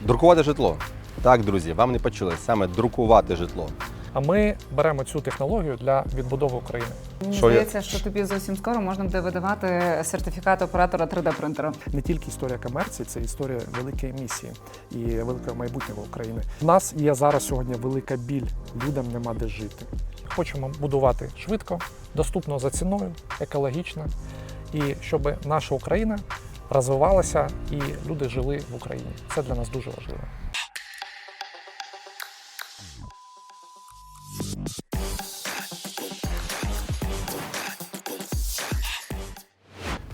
Друкувати житло. Так, друзі, вам не почули саме друкувати житло. А ми беремо цю технологію для відбудови України. Мені Що я- здається, що тобі зовсім скоро можна буде видавати сертифікат оператора 3D принтера. Не тільки історія комерції, це історія великої місії і великого майбутнього України. У нас є зараз сьогодні велика біль. Людям нема де жити. Хочемо будувати швидко, доступно за ціною, екологічно, і щоб наша Україна розвивалася і люди жили в Україні. Це для нас дуже важливо.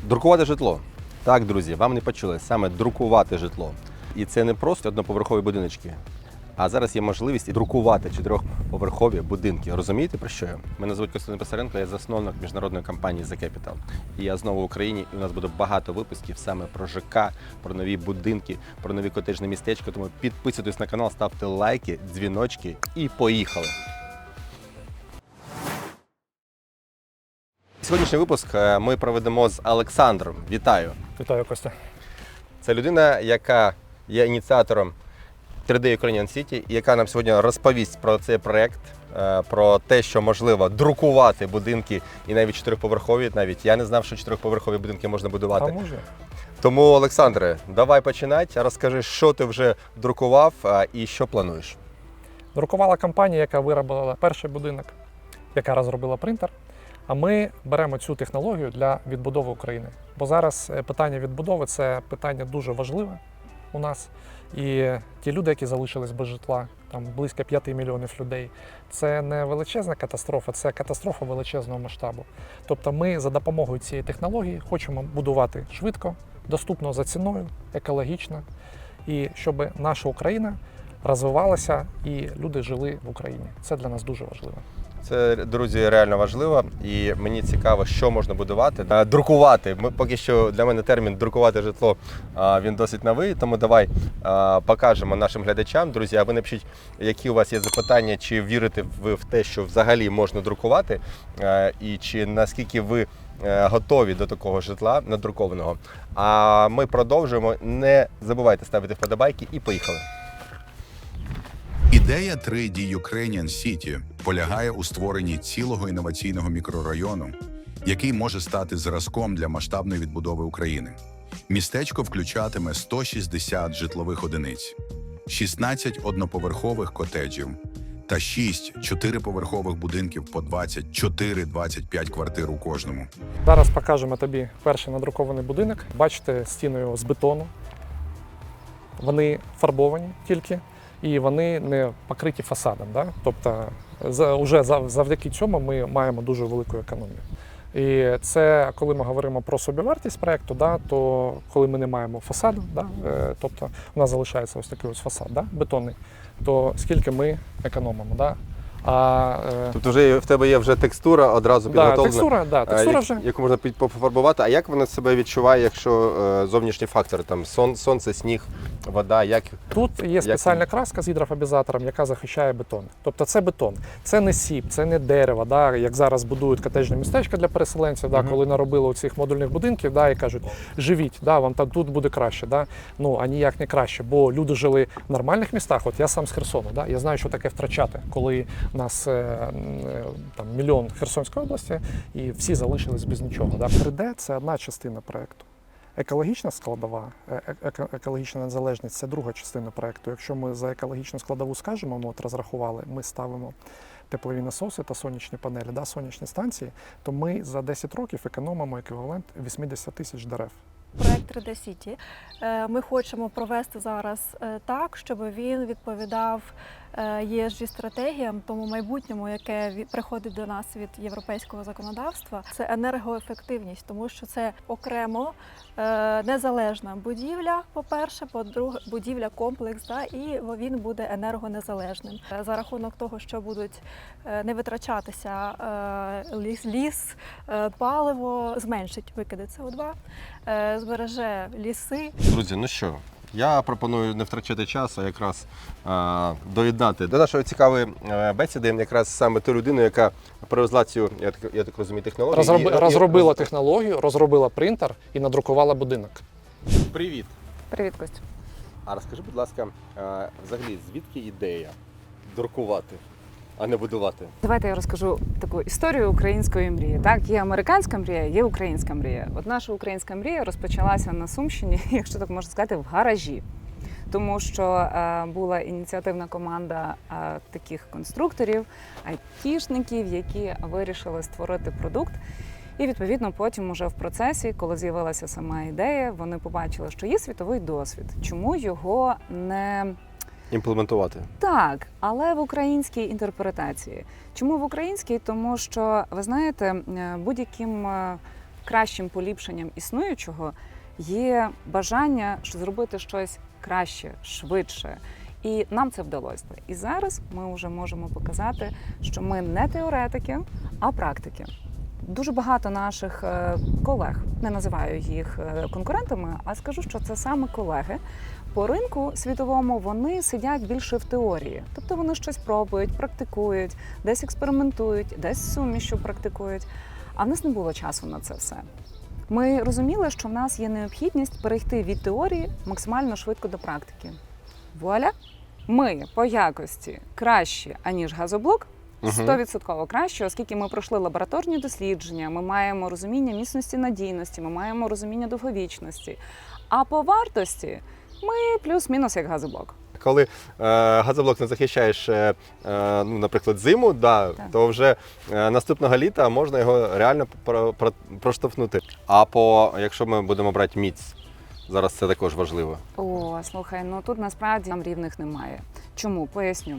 Друкувати житло. Так, друзі, вам не почули саме друкувати житло. І це не просто одноповерхові будиночки. А зараз є можливість і друкувати чотирьохповерхові будинки. Розумієте про що я? Мене звуть Костянтин Писаренко, я засновник міжнародної компанії The Capital. І я знову в Україні, і у нас буде багато випусків саме про ЖК, про нові будинки, про нові котежні містечка. Тому підписуйтесь на канал, ставте лайки, дзвіночки і поїхали. Сьогоднішній випуск е, ми проведемо з Олександром. Вітаю! Вітаю, Костя. Це людина, яка є ініціатором 3D Ukrainian City, яка нам сьогодні розповість про цей проект, е, про те, що можливо друкувати будинки і навіть чотириповерхові. Навіть я не знав, що чотириповерхові будинки можна А будувати. може? Тому, Олександре, давай починати. Розкажи, що ти вже друкував е, і що плануєш. Друкувала компанія, яка виробила перший будинок, яка розробила принтер. А ми беремо цю технологію для відбудови України. Бо зараз е, питання відбудови це питання дуже важливе у нас. І ті люди, які залишились без житла, там близько 5 мільйонів людей, це не величезна катастрофа, це катастрофа величезного масштабу. Тобто ми за допомогою цієї технології хочемо будувати швидко, доступно за ціною, екологічно, і щоб наша Україна розвивалася і люди жили в Україні. Це для нас дуже важливо. Це, друзі, реально важливо, і мені цікаво, що можна будувати. Е, Друкувати. Ми поки що для мене термін друкувати житло він досить новий. Тому давай покажемо нашим глядачам. Друзі, а ви напишіть, які у вас є запитання, чи вірите ви в те, що взагалі можна друкувати, е, і чи наскільки ви. е, Готові до такого житла надрукованого. А ми продовжуємо. Не забувайте ставити вподобайки і поїхали. Ідея 3D Ukrainian City полягає у створенні цілого інноваційного мікрорайону, який може стати зразком для масштабної відбудови України. Містечко включатиме 160 житлових одиниць, 16 одноповерхових котеджів та 6 чотириповерхових будинків по 24-25 квартир у кожному. Зараз покажемо тобі перший надрукований будинок. Бачите, стіни його з бетону. Вони фарбовані тільки, і вони не покриті фасадом. Да? Тобто, вже завдяки цьому ми маємо дуже велику економію. І це коли ми говоримо про собівартість проекту, да, то коли ми не маємо фасаду, да, е, тобто у нас залишається ось такий ось фасад да, бетонний, то скільки ми економимо. Да? А, е, Тобто, вже в тебе є вже текстура одразу да, підготовлена. текстура, да, Е, текстура як- вже. Яку можна пофарбувати. А як вона себе відчуває, якщо е, зовнішні фактори, там сон, сонце, сніг, вода, як Тут є спеціальна краска з гідрофобізатором, яка захищає бетон. Тобто це бетон, це не сіп, це не дерево, да, як зараз будують котежні містечка для переселенців, да, Мгм. коли наробили цих модульних будинків, да, і кажуть, живіть, да, вам там тут буде краще. Да. Ну а ніяк не краще, бо люди жили в нормальних містах. От я сам з Херсону, да, я знаю, що таке втрачати, коли у нас е, е, там мільйон Херсонської області і всі залишились без нічого. Да. 3D – це одна частина проекту. Екологічна складова, е- екологічна незалежність це друга частина проекту. Якщо ми за екологічну складову скажемо, ми от розрахували, ми ставимо теплові насоси та сонячні панелі, да, сонячні станції, то ми за 10 років економимо еквівалент 80 тисяч дерев. Проект 3D City ми хочемо провести зараз так, щоб він відповідав е, ESG стратегіям, тому майбутньому, яке приходить до нас від європейського законодавства, це енергоефективність, тому що це окремо е, незалежна будівля. По-перше, по-друге, будівля комплекс, да, і він буде енергонезалежним Е, за рахунок того, що будуть не витрачатися ліс, ліс паливо, зменшить викиди СО2 е, збереже ліси. друзі, ну що? Я пропоную не втрачати час, а якраз а, доєднати до нашої цікавої е, бесіди, якраз саме ту людину, яка привезла цю, я так, я так розумію, технологію. Розроби, і- і- розробила технологію, розробила принтер і надрукувала будинок. Привіт. Привіт, Костя. А розкажи, будь ласка, е, взагалі, звідки ідея друкувати, а не будувати? Давайте я розкажу таку історію української мрії. Так, є американська мрія, є українська мрія. От наша українська мрія розпочалася на Сумщині, якщо так можна сказати, в гаражі. Тому що е, була ініціативна команда е, таких конструкторів, айтішників, які вирішили створити продукт. І відповідно потім, уже в процесі, коли з'явилася сама ідея, вони побачили, що є світовий досвід. Чому його не Імплементувати. так, але в українській інтерпретації. Чому в українській? Тому що ви знаєте, будь-яким е, кращим поліпшенням існуючого є бажання зробити щось краще, швидше. І нам це вдалося. І зараз ми вже можемо показати, що ми не теоретики, а практики. Дуже багато наших е, колег, не називаю їх е, конкурентами, а скажу, що це саме колеги, по ринку світовому вони сидять більше в теорії, тобто вони щось пробують, практикують, десь експериментують, десь сумішю практикують. А в нас не було часу на це все. Ми розуміли, що в нас є необхідність перейти від теорії максимально швидко до практики. Вуаля! Ми по якості кращі, аніж газоблок. Мгм. 100% краще, оскільки ми пройшли лабораторні дослідження, ми маємо розуміння міцності надійності, ми маємо розуміння довговічності. А по вартості ми плюс-мінус як газоблок. Коли е, газоблок не захищаєш, е, е, ну, наприклад, зиму, да, Так. то вже е, наступного літа можна його реально про, про, проштовхнути. А по якщо ми будемо брати міць, зараз це також важливо. О, слухай, ну тут насправді нам рівних немає. Чому? Поясню.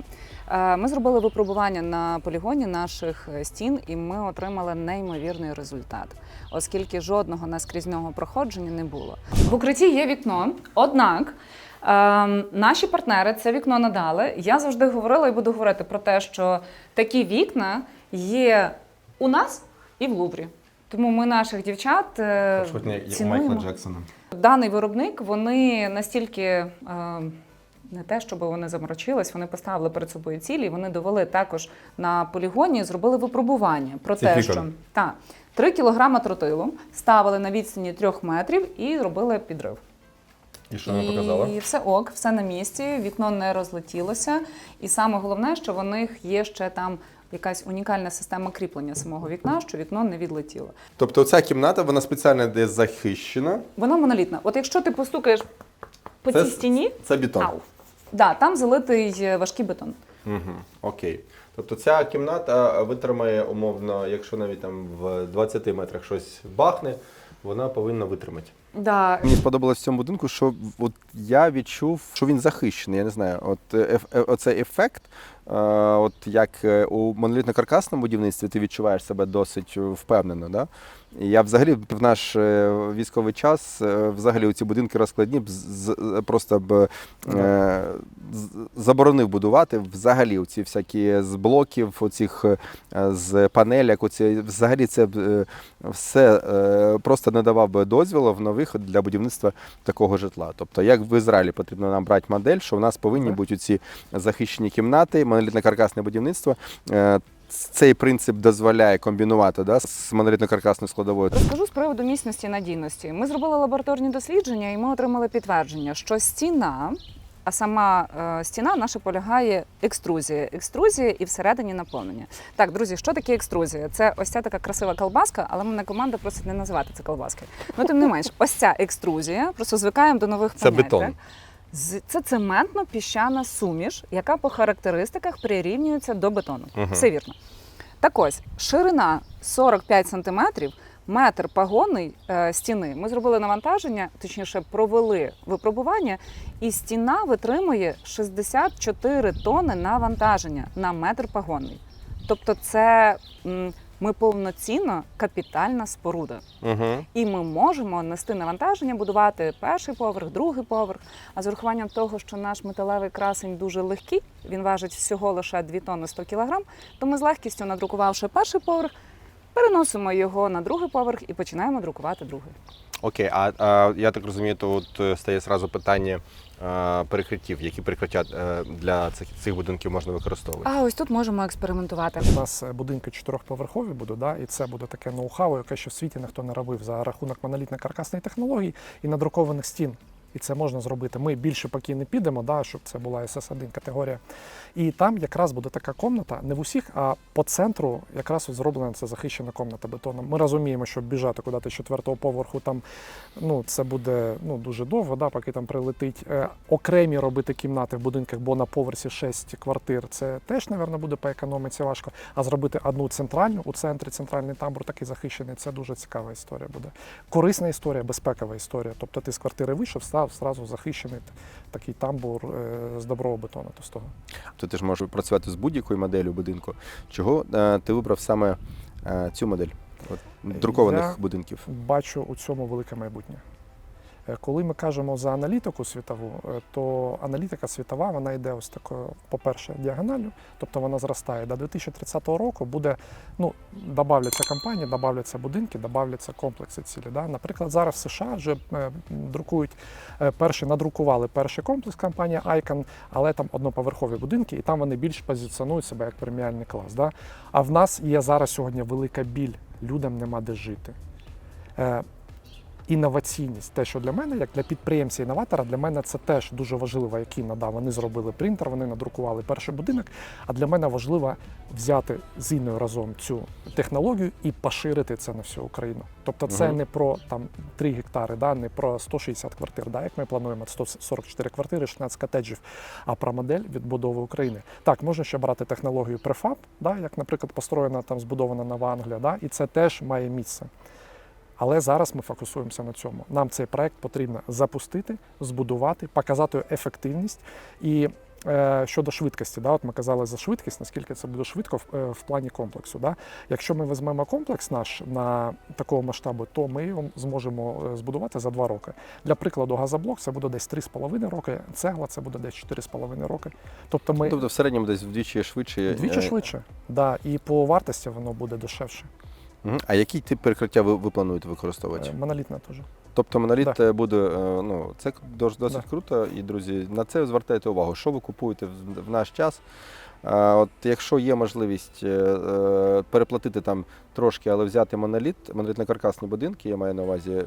Е, Ми зробили випробування на полігоні наших стін, і ми отримали неймовірний результат, оскільки жодного наскрізного проходження не було. В укритті є вікно, однак. Ем, наші партнери це вікно надали. Я завжди говорила і буду говорити про те, що такі вікна є у нас і в Луврі. Тому ми наших дівчат е, цінуємо. Джексона. Даний виробник вони настільки е, не те, щоб вони заморочились, вони поставили перед собою цілі. Вони довели також на полігоні, зробили випробування про Цих те, вікон? що та 3 кілограма тротилу ставили на відстані 3 метрів і робили підрив. І що вона показала? І все ок, все на місці, вікно не розлетілося. І саме головне, що в них є ще там якась унікальна система кріплення самого вікна, що вікно не відлетіло. Тобто ця кімната вона спеціально десь захищена. Вона монолітна. От якщо ти постукаєш по Це цій стіні, Це бетон. ау, да, там залитий е, важкий бетон. Угу, окей. Тобто ця кімната витримає умовно, якщо навіть там в 20 метрах щось бахне, вона повинна витримати. Да. Мені сподобалось в цьому будинку, що от я відчув, що він захищений. Я не знаю, от е, еф- е, оцей ефект, е, от як е, у монолітно-каркасному будівництві ти відчуваєш себе досить впевнено. Да? Я взагалі в наш е, військовий час е, взагалі ці будинки розкладні б просто б е, заборонив будувати взагалі ці всякі з блоків, оцих е, з панеляк, оці, взагалі це б, е, все е, просто не давав би дозволу на виход для будівництва такого житла. Тобто, як в Ізраїлі потрібно нам брати модель, що в нас повинні бути ці захищені кімнати, монолітно-каркасне будівництво. Е, Цей принцип дозволяє комбінувати да, з монолітно-каркасною складовою. Розкажу з приводу міцності і надійності. Ми зробили лабораторні дослідження, і ми отримали підтвердження, що стіна, а сама е, стіна наша полягає екструзія. Екструзія і всередині наповнення. Так, друзі, що таке екструзія? Це ось ця така красива колбаска, але мене команда просить не називати це колбаскою. Ну, тим не менш, ось ця екструзія, просто звикаємо до нових Це понять, бетон. так? Це цементно-піщана суміш, яка по характеристиках прирівнюється до бетону. Мгм. Все вірно. Так ось, ширина 45 см, метр пагонний е, стіни. Ми зробили навантаження, точніше, провели випробування, і стіна витримує 64 тонни навантаження на метр пагонний. Тобто, це м, ми повноцінно капітальна споруда. Угу. І ми можемо нести навантаження, будувати перший поверх, другий поверх. А з урахуванням того, що наш металевий красень дуже легкий, він важить всього лише 2 тонни 100 кілограм, то ми з легкістю, надрукувавши перший поверх, переносимо його на другий поверх і починаємо друкувати другий. Окей, а, а я так розумію, тут е, стає зразу питання перекриттів, які перекриття е, для цих, цих будинків можна використовувати. А ось тут можемо експериментувати. У нас е, будинки чотирьохповерхові будуть, да, і це буде таке ноу-хау, яке ще в світі ніхто не робив за рахунок монолітно-каркасної технології і надрукованих стін. І це можна зробити. Ми більше поки не підемо, да, щоб це була СС1 категорія. І там якраз буде така комната, не в усіх, а по центру якраз зроблена ця захищена комната бетоном. Ми розуміємо, що біжати куди-то з четвертого поверху там ну, це буде ну, дуже довго, да, поки там прилетить. Е, окремі робити кімнати в будинках, бо на поверсі 6 квартир це теж, мабуть, буде по економіці важко. А зробити одну центральну у центрі центральний тамбур такий захищений, це дуже цікава історія буде. Корисна історія, безпекова історія. Тобто ти з квартири вийшов, став зразу захищений такий тамбур е, з доброго бетону товстого. То ти ж можеш працювати з будь-якою моделлю будинку. Чого е, ти вибрав саме е, цю модель От, друкованих Я- будинків? бачу у цьому велике майбутнє. Е, Коли ми кажемо за аналітику світову, е, то аналітика світова вона йде ось такою, по-перше, діагоналлю, тобто вона зростає. До 2030 року буде, ну, додавляться компанії, додавляться будинки, додавляться комплекси цілі. Да? Наприклад, зараз в США вже е, друкують перші, надрукували перший комплекс компанія ICON, але там одноповерхові будинки, і там вони більш позиціонують себе як преміальний клас. Да? А в нас є зараз сьогодні велика біль, людям нема де жити. Інноваційність, те, що для мене, як для підприємця інноватора, для мене це теж дуже важливо, який надав. Вони зробили принтер, вони надрукували перший будинок. А для мене важливо взяти з Інною разом цю технологію і поширити це на всю Україну. Тобто, це Мгм. не про там 3 гектари, да, не про 160 квартир, да, як ми плануємо 144 квартири, 16 котеджів, а про модель відбудови України. Так, можна ще брати технологію префаб, да, як, наприклад, построєна там збудована Нова Англія, да, і це теж має місце. Але зараз ми фокусуємося на цьому. Нам цей проект потрібно запустити, збудувати, показати ефективність. І е, щодо швидкості, да, от ми казали за швидкість, наскільки це буде швидко в, е, в плані комплексу. Да. Якщо ми візьмемо комплекс наш на такого масштабу, то ми його зможемо е, збудувати за два роки. Для прикладу, газоблок це буде десь 3,5 роки, цегла це буде десь 4,5 роки. Тобто ми Тобто в середньому десь вдвічі швидше. вдвічі швидше, да, і по вартості воно буде дешевше. А який тип перекриття ви, ви плануєте використовувати? Е, Монолітне теж. Тобто моноліт Да. е, буде, е, ну, це досить Да. круто. І, друзі, на це звертайте увагу, що ви купуєте в, наш час. От якщо є можливість переплатити там трошки, але взяти моноліт, монолітно-каркасні будинки, я маю на увазі,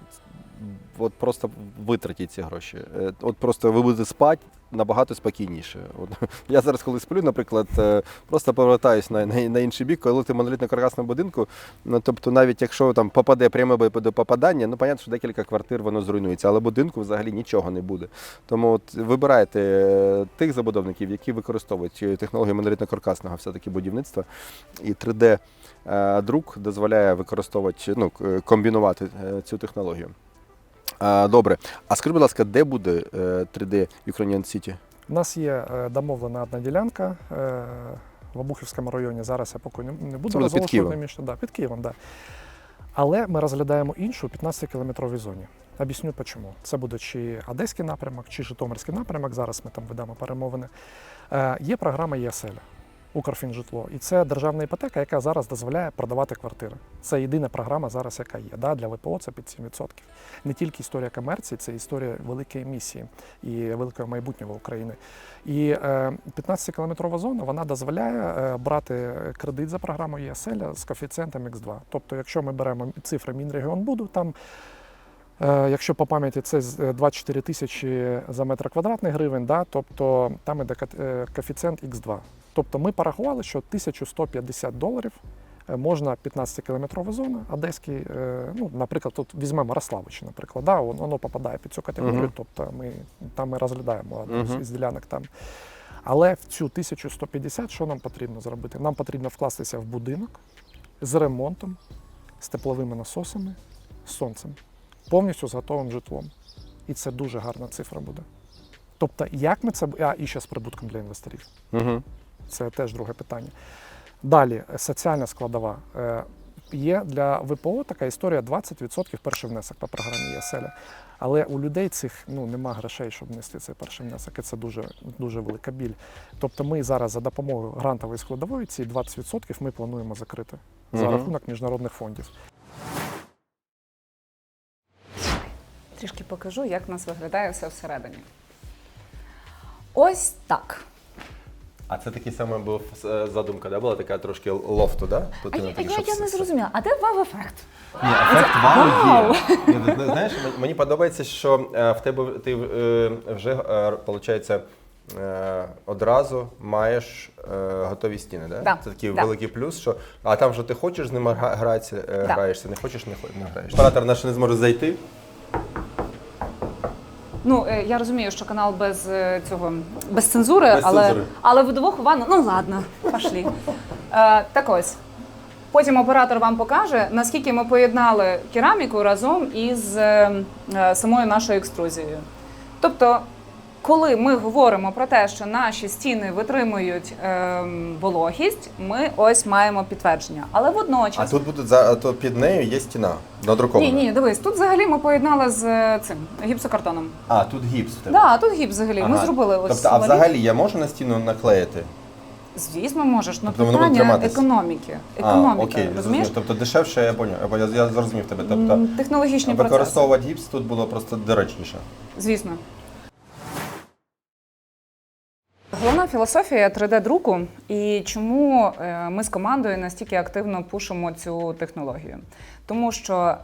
от просто витратіть ці гроші. Е, От просто ви будете спати набагато спокійніше. От, я зараз, коли сплю, наприклад, е, просто повертаюсь на, на, на інший бік, коли ти в монолітно-каркасному будинку, Ну, тобто, навіть якщо там попаде пряме попадання, ну, понятно, що декілька квартир воно зруйнується, але будинку взагалі нічого не буде. Тому от вибирайте е, тих забудовників, які використовують технологію монолітно-каркасного все-таки будівництва. І 3D е, друк дозволяє використовувати, ну, комбінувати цю технологію. А, Добре. А скажи, будь ласка, де буде е, 3D Ukrainian City? У нас є е, домовлена одна ділянка е, в Обухівському районі. Зараз я поки не, буду Це під розголошувати Києвом. Да, під Києвом, да. Але ми розглядаємо іншу у 15-кілометровій зоні. Об'ясню чому. Це буде чи Одеський напрямок, чи Житомирський напрямок. Зараз ми там ведемо перемовини. Е, є програма ЄСЛ. Укрфінжитло. І це державна іпотека, яка зараз дозволяє продавати квартири. Це єдина програма зараз, яка є. Да? Для ВПО це під 7%. Не тільки історія комерції, це історія великої місії і великого майбутнього України. І е, 15-кілометрова зона вона дозволяє е, брати кредит за програмою ЄСЛ з коефіцієнтом X2. Тобто, якщо ми беремо цифри Мінрегіонбуду, там Е, Якщо по пам'яті це з- е, 24 тисячі за метр квадратний гривень, да, тобто там іде е, коефіцієнт X2. Тобто ми порахували, що 1150 доларів е, можна 15-кілометрова зона, одеський, е, ну, наприклад, тут візьмемо Рославич, наприклад, да, воно, воно попадає під цю категорію, Мгм. тобто ми, там ми розглядаємо одну з- Мгм. із ділянок там. Але в цю 1150 що нам потрібно зробити? Нам потрібно вкластися в будинок з ремонтом, з тепловими насосами, з сонцем, повністю з готовим житлом. І це дуже гарна цифра буде. Тобто, як ми це а і ще з прибутком для інвесторів. Угу. Це теж друге питання. Далі, е, соціальна складова. Е, Є для ВПО така історія 20% перший внесок по програмі ЄСЛ. Але у людей цих ну, нема грошей, щоб внести цей перший внесок, і це дуже, дуже велика біль. Тобто ми зараз за допомогою грантової складової ці 20% ми плануємо закрити за рахунок міжнародних фондів. Трішки покажу, як в нас виглядає все всередині. Ось так. А це такий самий був е, задумка, да? була така трошки лофту, да? Тут А не я, такий, я, щоб я не все. зрозуміла, а де вау-ефект? Ні, ефект вау Вау! є. Ні, ти- ти Знаєш, мені- мені подобається, що е, в тебе ти е, вже виходить. Одразу маєш е, готові стіни, да? Да, Це такий да. великий плюс, що а там що ти хочеш з ними гра- гратися, е, Да. граєшся, не хочеш, не, хо- не граєш. Оператор наш не зможе зайти. Ну, е, я розумію, що канал без е, цього без цензури, Без але, цензури. але у ванну. Ну ладно, пошлі. Е, так ось. Потім оператор вам покаже, наскільки ми поєднали кераміку разом із е, е, самою нашою екструзією. Тобто, коли ми говоримо про те, що наші стіни витримують е, вологість, ми ось маємо підтвердження. Але водночас А тут буде за то під нею є стіна надрукована. Ні, ні, дивись, тут взагалі ми поєднали з е, цим гіпсокартоном. А, тут гіпс в тебе. Да, тут гіп взагалі. Ми Ага. зробили ось. Тобто, а валік. взагалі я можу на стіну наклеїти? Звісно, можеш. Ну Тобто воно буде питання триматись? економіки. а, окей, розумієш? зрозумів. Тобто дешевше, я поняв. Я, я зрозумів тебе. Тобто М, Технологічні процеси. використовувати гіпс тут було просто доречніше. Звісно. Головна філософія 3D-друку і чому е, ми з командою настільки активно пушимо цю технологію. Тому що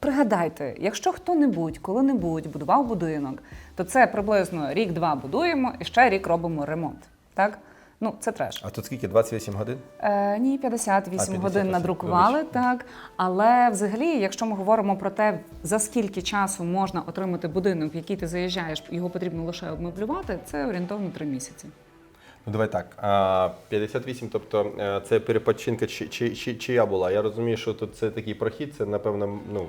пригадайте, якщо хто-небудь коли-небудь будував будинок, то це приблизно рік-два будуємо і ще рік робимо ремонт. Так? Ну, це треш. А тут скільки? 28 годин? Е, ні, 58 А, 58, годин надрукували, так. Але взагалі, якщо ми говоримо про те, за скільки часу можна отримати будинок, в який ти заїжджаєш, його потрібно лише обмеблювати, це орієнтовно 3 місяці. Ну давай так. А, 58, тобто е, це перепочинка чи, чи, чи, чия була? Я розумію, що тут це такий прохід, це напевно, ну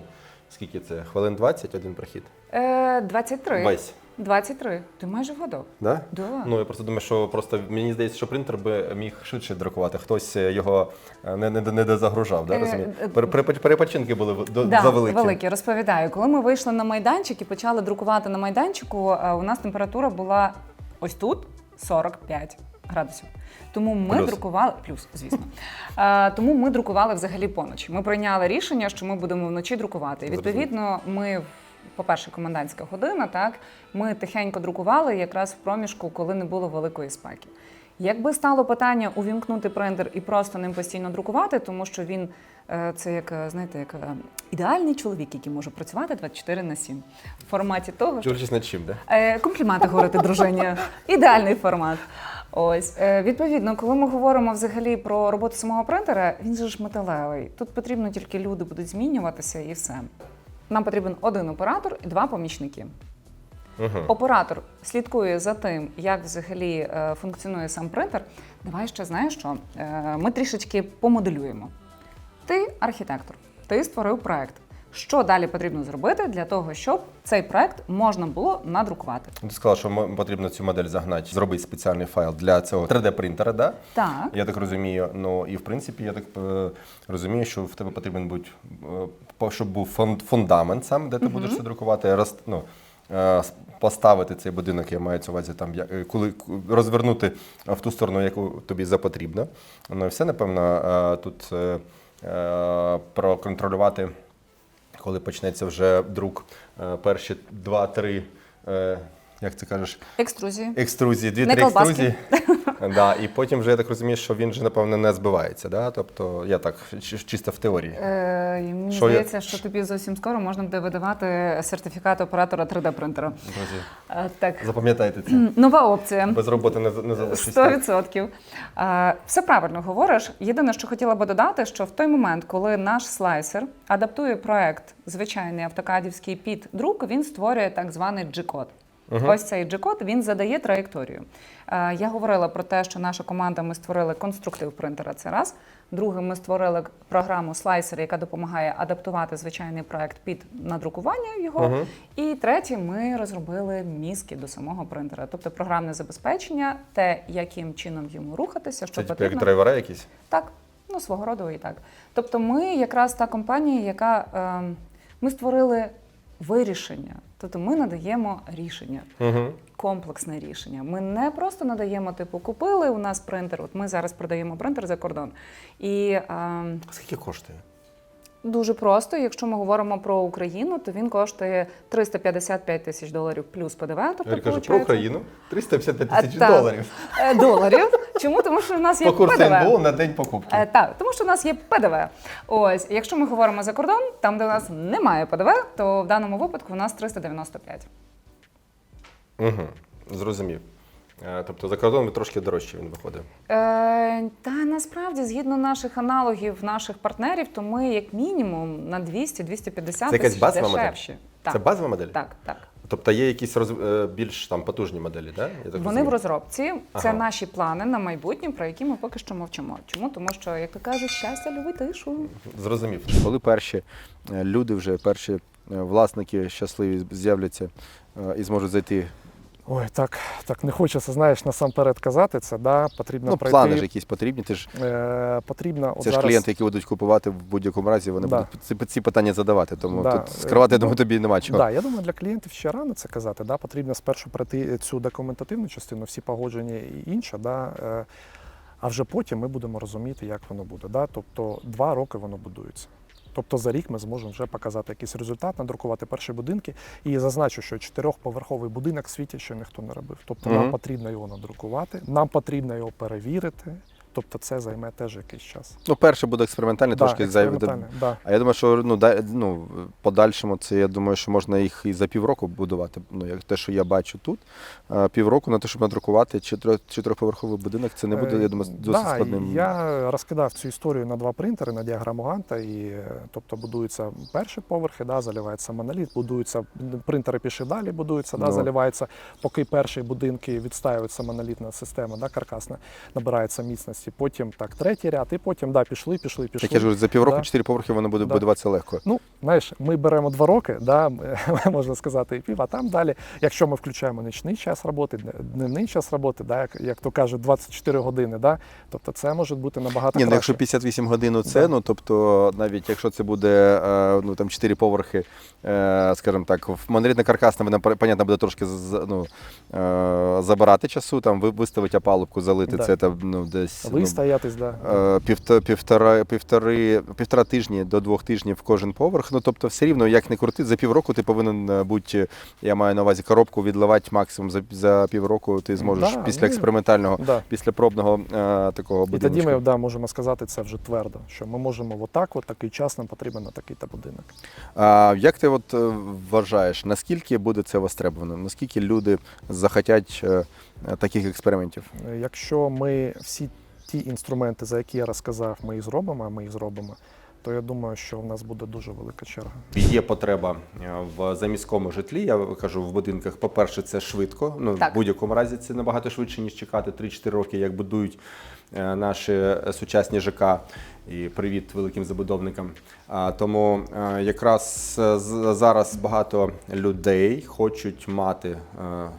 скільки це? Хвилин 20 один прохід? Е, 23. Весь. 23. Ти майже вгадав. Да? Да. Ну я просто думаю, що просто мені здається, що принтер би міг швидше друкувати. Хтось е, його е, не, не, не дозагружав, да, Е, пере- Перепочинки були Да, завеликі. великі. Розповідаю. Коли ми вийшли на майданчик і почали друкувати на майданчику, у нас температура була ось тут 45 градусів. Тому ми Плюс. друкували плюс, звісно. Е, Тому ми друкували взагалі поночі. Ми прийняли рішення, що ми будемо вночі друкувати. І відповідно, ми. По-перше, комендантська година, так ми тихенько друкували якраз в проміжку, коли не було великої спеки. Якби стало питання увімкнути принтер і просто ним постійно друкувати, тому що він е, це як е, знаєте, як е, ідеальний чоловік, який може працювати 24 на 7 в форматі того, що Дивлячись над чим, да? Компліменти говорити дружині. Ідеальний формат. Ось відповідно, коли ми говоримо взагалі про роботу самого принтера, він же ж металевий. Тут потрібно тільки люди будуть змінюватися і все. Нам потрібен один оператор і два помічники. Угу. Оператор слідкує за тим, як взагалі е, функціонує сам принтер. Давай ще знаєш що? Е, ми трішечки помоделюємо. Ти архітектор, ти створив проект. Що далі потрібно зробити для того, щоб цей проект можна було надрукувати? Ти сказала, що потрібно цю модель загнати, зробити спеціальний файл для цього 3D-принтера, да? Так. Я так розумію. Ну і в принципі, я так е, розумію, що в тебе потрібен будь, е, щоб був фундамент сам, де ти будеш це друкувати, роз, ну, е, поставити цей будинок, я маю цю увазі, там, коли розвернути в ту сторону, яку тобі запотрібно. Ну і все, напевно, тут проконтролювати, коли почнеться вже друк, е, перші два-три. Як ти кажеш, Екструзії. екструзії, дві-три екструзії. Да, і потім вже я так розумію, що він вже напевно не збивається. Да? Тобто я так чисто в теорії. Е, і мені Що я- здається, що тобі зовсім скоро можна буде видавати сертифікат оператора 3D принтера. Друзі, так. запам'ятайте це. Нова опція. Без роботи не, не. Сто відсотків. Е, Все правильно говориш. Єдине, що хотіла би додати, що в той момент, коли наш слайсер адаптує проект, звичайний автокадівський під друк, він створює так званий G-код. Ось цей G-код він задає траєкторію. Е, Я говорила про те, що наша команда ми створили конструктив принтера. Це раз. Друге, ми створили програму слайсер, яка допомагає адаптувати звичайний проект під надрукування його. Мгм. І третє, ми розробили мізки до самого принтера, тобто програмне забезпечення, те, яким чином йому рухатися, що Це типу, як потрібно. драйвера якісь. Так, ну свого роду і так. Тобто, ми якраз та компанія, яка ем, ми створили вирішення. Тобто ми надаємо рішення, Угу. комплексне рішення. Ми не просто надаємо, типу, купили у нас принтер. От ми зараз продаємо принтер за кордон. І ем, Скільки коштує? Дуже просто. Якщо ми говоримо про Україну, то він коштує 355 тисяч доларів плюс ПДВ. Тобто, Я кажу про Україну 355 А, тисяч доларів. е, доларів. Чому? Тому що в нас є По курсу ПДВ. НБУ на день покупки. Е, так, тому що в нас є ПДВ. Ось, якщо ми говоримо за кордон, там, де у нас немає ПДВ, то в даному випадку у нас 395. Угу. Зрозумів. Е, Тобто за кордоном трошки дорожче він виходить. Е, та насправді, згідно наших аналогів, наших партнерів, то ми як мінімум на 200-250 Це якась тисяч базова модель? дешевші. Так, Це базова модель? так, так. Тобто є якісь роз... е, більш там потужні моделі, да? Я так Вони розумію? в розробці. Це Ага. наші плани на майбутнє, про які ми поки що мовчимо. Чому? Тому що, як то кажуть, щастя люби тишу. Зрозумів. Коли перші е, люди, вже перші е, власники щасливі з'являться і зможуть зайти. Ой, так, так не хочеться, знаєш, насамперед казати це. Да, потрібно Ну, пройти. плани ж якісь потрібні. Ти ж Е, потрібно от це ж зараз... клієнти, які будуть купувати в будь-якому разі, вони Да. будуть ці, ці питання задавати. Тому Да. тут скривати, я Ну, думаю, тобі нема чого. Да, я думаю, для клієнтів ще рано це казати. Да? Потрібно спершу пройти цю документативну частину, всі погодження і інше. Да? е, А вже потім ми будемо розуміти, як воно буде. Да? Тобто два роки воно будується. Тобто за рік ми зможемо вже показати якийсь результат, надрукувати перші будинки. І зазначу, що чотирьохповерховий будинок в світі ще ніхто не робив. Тобто нам потрібно його надрукувати, нам потрібно його перевірити. Тобто це займе теж якийсь час. Ну, перше буде експериментальне, трошки зайве. Да. А я думаю, що ну, да, ну, подальшому це я думаю, що можна їх і за півроку будувати. Ну, як те, що я бачу тут, е, півроку на те, щоб надрукувати чотирьохповерховий будинок, це не буде, я думаю, Е, досить да, складним. Я розкидав цю історію на два принтери, на діаграму Ганта, і е, тобто будуються перші поверхи, да, заливається моноліт, будуються принтери піші далі, будуються, да, Ну. заливається, поки перші будинки відстаюється монолітна система, да, каркасна, набирається міцності. Потім так, третій ряд, і потім да, пішли, пішли, пішли. Так я ж за півроку Да. чотири поверхи воно буде Да. будуватися легко. Ну, знаєш, ми беремо два роки, да, можна сказати, і пів, а там далі, якщо ми включаємо нічний час роботи, дневний час роботи, да, як, як то кажуть, 24 години, да, тобто це може бути набагато Ні, ну краще. якщо 58 годин це, Да. ну тобто навіть якщо це буде е, ну там 4 поверхи, е, скажімо так, в монолітна каркасна, вона понятно буде трошки ну, е, забирати часу, там ви- виставити опалубку, залити Да. це там ну десь ну, Вистоятись, да. е, півто- півтора, півтори, півтора тижні до двох тижнів кожен поверх. Ну тобто, все рівно, як не крути, за півроку ти повинен е, бути, я маю на увазі коробку відливати максимум за, за півроку. Ти зможеш Да, після ну, експериментального, Да. після пробного е, такого І тоді ми да, можемо сказати це вже твердо, що ми можемо отак, от такий час нам потрібен на такий-то будинок. А, як ти от вважаєш, наскільки буде це востребовано? Наскільки люди захотять таких експериментів? Якщо ми всі ті інструменти, за які я розказав, ми їх зробимо, а ми їх зробимо, то я думаю, що в нас буде дуже велика черга. Є потреба е, в заміському житлі. Я кажу в будинках. По-перше, це швидко. Ну Так. в будь-якому разі це набагато швидше, ніж чекати 3-4 роки, як будують е, наші сучасні ЖК. І привіт великим забудовникам. А, тому е, якраз зараз багато людей хочуть мати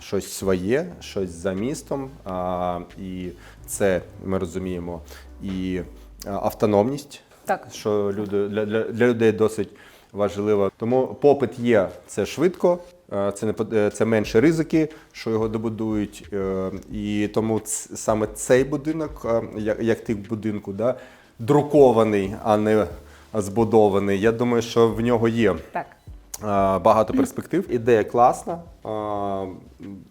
щось своє, щось за містом. А, і це ми розуміємо і е, автономність Так. що люди для, для, для людей досить важливо. Тому попит є це швидко, е, це не е, це менше ризики, що його добудують. І тому ц- саме цей будинок, як, як тип будинку, да, друкований, а не збудований. Я думаю, що в нього є Так. Багато перспектив. Ідея класна.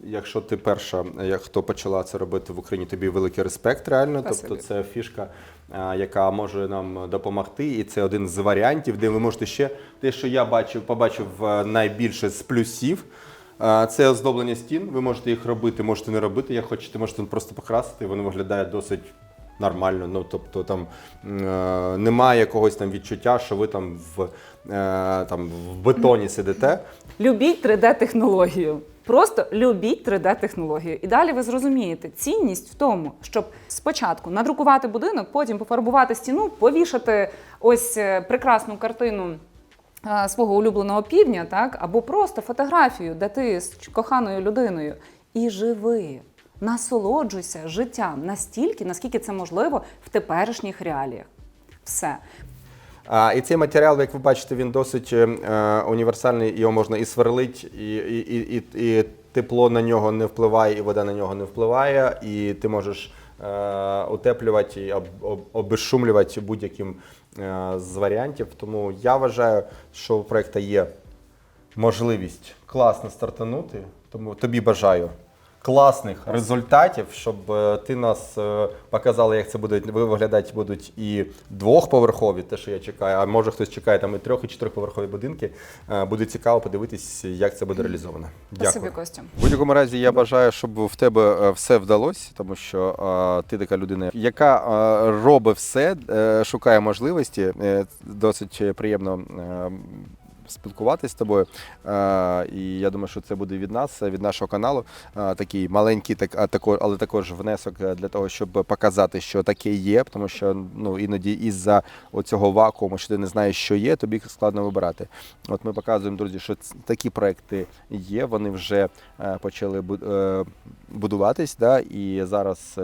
Якщо ти перша, як хто почала це робити в Україні, тобі великий респект, реально. Спасибі. Тобто це фішка, яка може нам допомогти. І це один з варіантів, де ви можете ще те, що я бачив, побачив е, найбільше з плюсів. е, Це оздоблення стін. Ви можете їх робити, можете не робити. Як хочете, можете просто покрасити. Воно виглядає досить нормально. Ну тобто там е, немає якогось там відчуття, що ви там в, е, там в бетоні сидите. Любіть 3D-технологію. Просто любіть 3D-технологію. І далі ви зрозумієте цінність в тому, щоб спочатку надрукувати будинок, потім пофарбувати стіну, повішати ось е, прекрасну картину. е, Свого улюбленого півдня, так, або просто фотографію, де ти з коханою людиною і живи, насолоджуйся життям настільки, наскільки це можливо в теперішніх реаліях. Все. А, і цей матеріал, як ви бачите, він досить е, універсальний, його можна і сверлить, і, і, і, і, і тепло на нього не впливає, і вода на нього не впливає, і ти можеш е, утеплювати і об, об, обезшумлювати будь-яким е, з варіантів. Тому я вважаю, що у проєкту є можливість класно стартанути. Тому тобі бажаю класних результатів, щоб е, ти нас е, показала, як це буде ви- виглядати будуть і двохповерхові, те, що я чекаю, а може хтось чекає там і трьох, і чотирьохповерхові будинки. Е, Буде цікаво подивитись, як це буде реалізовано. Дякую. Костю. В будь-якому разі я бажаю, щоб в тебе все вдалося, тому що ти така людина, яка е, робить все, шукає можливості. Досить приємно спілкуватися з тобою. Е, І я думаю, що це буде від нас, від нашого каналу. е, Такий маленький, так, а також, але також внесок е, для того, щоб показати, що таке є, тому що ну, іноді із-за оцього вакууму, що ти не знаєш, що є, тобі складно вибирати. От ми показуємо, друзі, що такі проекти є, вони вже е, почали бу- е, будуватись. Да? І зараз е,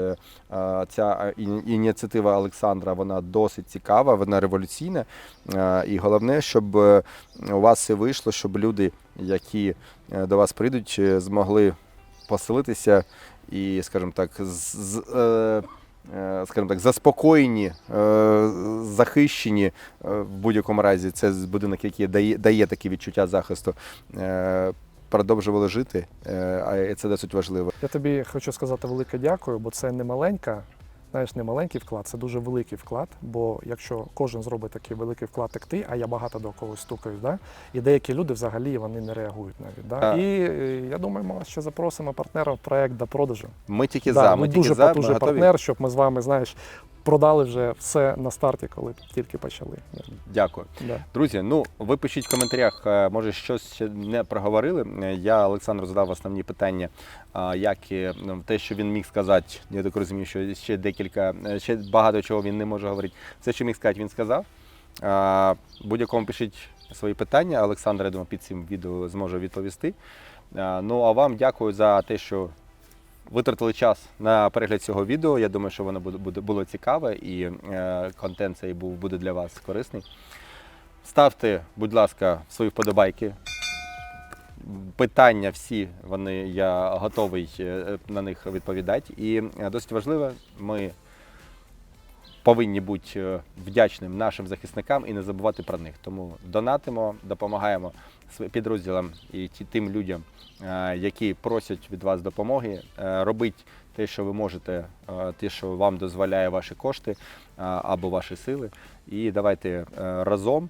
е, ця ініціатива Олександра вона досить цікава, вона революційна. І головне, щоб е, у вас все вийшло, щоб люди, які е, до вас прийдуть, е, змогли поселитися і, скажімо так, з. Скажімо так, заспокоєні, захищені в будь-якому разі. Це будинок, який дає, дає таке відчуття захисту. Продовжували жити, е, а це досить важливо. Я тобі хочу сказати велике дякую, бо це не маленька, знаєш, не маленький вклад, це дуже великий вклад. Бо якщо кожен зробить такий великий вклад, як ти, а я багато до когось стукаю, да? і деякі люди взагалі вони не реагують навіть. Да? Так. І я думаю, ми ще запросимо партнера в проект до продажу. Ми тільки Да, за, ми ми тільки дуже за, потужний партнер, щоб ми з вами, знаєш, продали вже все на старті, коли тільки почали. Дякую. Да. Друзі, ну ви пишіть в коментарях, е, може щось ще не проговорили. Я Олександру задав основні питання, як і, ну, те, що він міг сказати. Я так розумію, що ще декілька, е, ще багато чого він не може говорити. Все, що міг сказати, він сказав. Будь-якому пишіть свої питання. Олександр, я думаю, під цим відео зможе відповісти. Ну а вам дякую за те, що витратили час на перегляд цього відео. Я думаю, що воно буде, було цікаве і е, контент цей був буде для вас корисний. Ставте, будь ласка, свої вподобайки. Питання всі, вони я готовий е, на них відповідати. І е, досить важливо, ми повинні бути е, вдячним нашим захисникам і не забувати про них. Тому донатимо, допомагаємо підрозділам і тим людям, е, які просять від вас допомоги. Е, Робіть те, що ви можете, те, що вам дозволяє ваші кошти або ваші сили. І давайте разом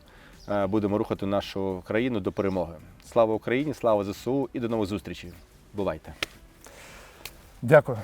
будемо рухати нашу країну до перемоги. Слава Україні, слава ЗСУ і до нових зустрічей. Бувайте! Дякую.